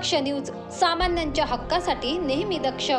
दक्ष news सामान्यांच्या हक्कासाठी नेहमी दक्ष.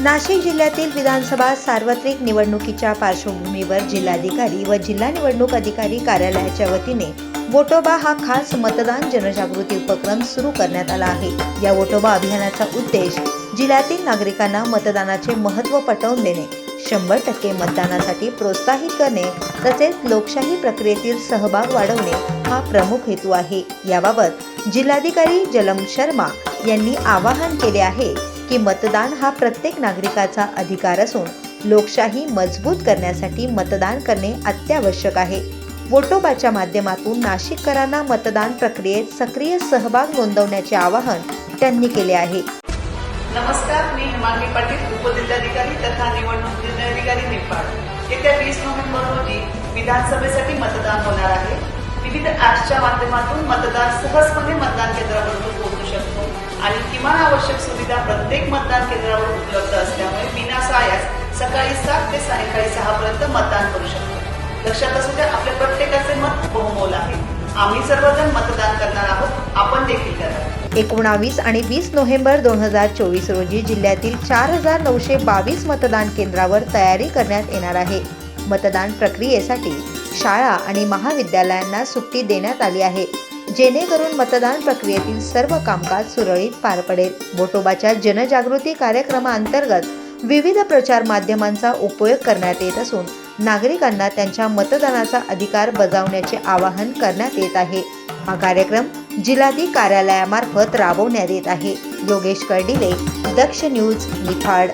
नाशिक जिल्ह्यातील विधानसभा सार्वत्रिक निवडणुकीच्या पार्श्वभूमीवर जिल्हाधिकारी व जिल्हा निवडणूक अधिकारी कार्यालयाच्या वतीने वोटोबा हा खास मतदान जनजागृती उपक्रम सुरू करण्यात आला आहे. या वोटोबा अभियानाचा उद्देश जिल्ह्यातील नागरिकांना मतदानाचे महत्त्व पटवून देणे शंभर टक्के मतदानासाठी प्रोत्साहित करणे तसेच लोकशाही प्रक्रियेतील सहभाग वाढवणे हा प्रमुख हेतू आहे. याबाबत जिल्हाधिकारी जलम शर्मा यांनी आवाहन केले आहे की मतदान हा प्रत्येक नागरिकाचा अधिकार असून लोकशाही मजबूत करण्यासाठी मतदान करणे अत्यावश्यक आहे. वोटोबाच्या माध्यमातून नाशिककरांना मतदान प्रक्रियेत सक्रिय सहभाग नोंदवण्याचे आवाहन त्यांनी केले आहे. नमस्कार मी हिमानी पाटील उपजिल्हाधिकारी तथा निवडणूक जिल्हाधिकारी नेपाळ. येत्या वीस नोव्हेंबर रोजी विधानसभेसाठी मतदान होणार आहे. विविध ऍप्सच्या माध्यमातून मतदार सहजपणे मतदान केंद्रावर पोहोचू शकतो आणि किमान आवश्यक सुविधा प्रत्येक मतदान केंद्रावर उपलब्ध असल्यामुळे विना सायास सकाळी सात ते सायंकाळी सहा पर्यंत मतदान लक्षात असू द्या आपल्या प्रत्येकाचे मत बहुमोल आहे. आम्ही सर्वजण मतदान करणार आहोत आपण देखील करा एकोणावीस आणि वीस नोव्हेंबर दोन हजार चोवीस रोजी जिल्ह्यातील चार हजार नऊशे बावीस मतदान केंद्रावर तयारी करण्यात येणार आहे. मतदान प्रक्रियेसाठी शाळा आणि महाविद्यालयांना सुट्टी देण्यात आली आहे. जेणेकरून मतदान प्रक्रियेतील सर्व कामकाज सुरळीत पार पडेल. बोटोबाच्या जनजागृती कार्यक्रमाअंतर्गत विविध प्रचार माध्यमांचा उपयोग करण्यात येत असून नागरिकांना त्यांच्या मतदानाचा अधिकार बजावण्याचे आवाहन करण्यात येत आहे. हा कार्यक्रम जिल्हाधिकारी कार्यालयामार्फत राबवण्यात येत आहे. योगेश कर्डिले दक्ष न्यूज निफाड.